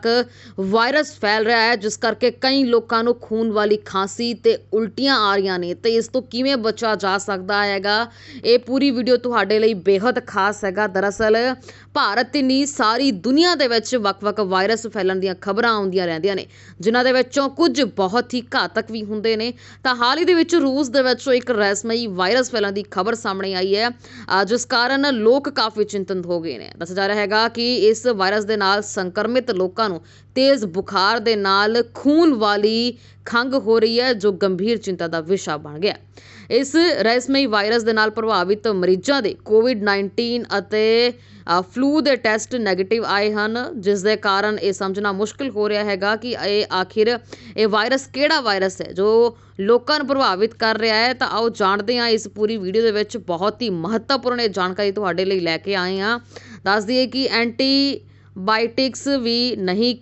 ਖਤਰਨਾਕ ਵਾਇਰਸ ਫੈਲ ਰਿਹਾ ਹੈ ਜਿਸ ਕਰਕੇ ਕਈ ਲੋਕਾਂ ਨੂੰ ਖੂਨ ਵਾਲੀ ਖਾਂਸੀ ਤੇ ਉਲਟੀਆਂ ਆ ਰਹੀਆਂ ਨੇ। ਤੇ ਇਸ ਤੋਂ ਕਿਵੇਂ ਬਚਿਆ ਜਾ ਸਕਦਾ ਹੈਗਾ ਇਹ ਪੂਰੀ ਵੀਡੀਓ ਤੁਹਾਡੇ ਲਈ ਬੇਹੱਦ ਖਾਸ ਹੈਗਾ। ਦਰਅਸਲ ਭਾਰਤ ਹੀ ਨਹੀਂ ਸਾਰੀ ਦੁਨੀਆ ਦੇ ਵਿੱਚ ਵੱਖ-ਵੱਖ ਵਾਇਰਸ ਫੈਲਣ ਦੀਆਂ ਖਬਰਾਂ ਆਉਂਦੀਆਂ ਰਹਿੰਦੀਆਂ ਨੇ ਜਿਨ੍ਹਾਂ ਦੇ ਵਿੱਚੋਂ ਕੁਝ ਬਹੁਤ ਹੀ ਘਾਤਕ ਵੀ ਹੁੰਦੇ ਨੇ। ਤਾਂ ਹਾਲ ਹੀ ਦੇ ਵਿੱਚ ਰੂਸ ਦੇ ਵਿੱਚੋਂ ਇੱਕ ਰਹੱਸਮਈ ਵਾਇਰਸ ਫੈਲਣ ਦੀ ਖਬਰ ਸਾਹਮਣੇ ਆਈ ਹੈ ਅ, ਜਿਸ ਕਾਰਨ ਲੋਕ ਕਾਫੀ ਚਿੰਤਤ ਹੋ ਗਏ ਨੇ। ਦੱਸਿਆ ਜਾ ਰਿਹਾ ਹੈਗਾ ਕਿ ਇਸ ਵਾਇਰਸ ਦੇ ਨਾਲ ਸੰਕਰਮਿਤ ਲੋਕਾਂ ਨੂੰ। ਤੇਜ਼ ਬੁਖਾਰ ਦੇ ਨਾਲ ਖੂਨ ਵਾਲੀ ਖੰਘ ਹੋ ਰਹੀ ਹੈ, ਜੋ ਗੰਭੀਰ ਚਿੰਤਾ ਦਾ ਵਿਸ਼ਾ ਬਣ ਗਿਆ। ਇਸ ਰਹੱਸਮਈ ਵਾਇਰਸ ਦੇ ਨਾਲ ਪ੍ਰਭਾਵਿਤ ਮਰੀਜ਼ਾਂ ਦੇ ਕੋਵਿਡ-19 ਅਤੇ ਫਲੂ ਦੇ ਟੈਸਟ ਨੈਗੇਟਿਵ ਆਏ ਹਨ, ਜਿਸ ਦੇ ਕਾਰਨ ਇਹ ਸਮਝਣਾ ਮੁਸ਼ਕਲ ਹੋ ਰਿਹਾ ਹੈਗਾ ਕਿ ਇਹ ਆਖਿਰ ਇਹ ਵਾਇਰਸ ਕਿਹੜਾ ਵਾਇਰਸ ਹੈ, ਜੋ ਲੋਕਾਂ ਨੂੰ ਪ੍ਰਭਾਵਿਤ ਕਰ ਰਿਹਾ ਹੈ। ਤਾਂ ਆਓ ਜਾਣਦੇ ਹਾਂ, ਇਸ ਪੂਰੀ ਵੀਡੀਓ ਦੇ ਵਿੱਚ ਬਹੁਤ ਹੀ ਮਹੱਤਵਪੂਰਨ ਇਹ ਜਾਣਕਾਰੀ ਤੁਹਾਡੇ ਲਈ ਲੈ ਕੇ ਆਏ ਹਾਂ। ਦੱਸ ਦਈਏ ਕਿ ਐਂਟੀ ਬਾਇਟਿਕਸ ਵੀ ਨਹੀਂ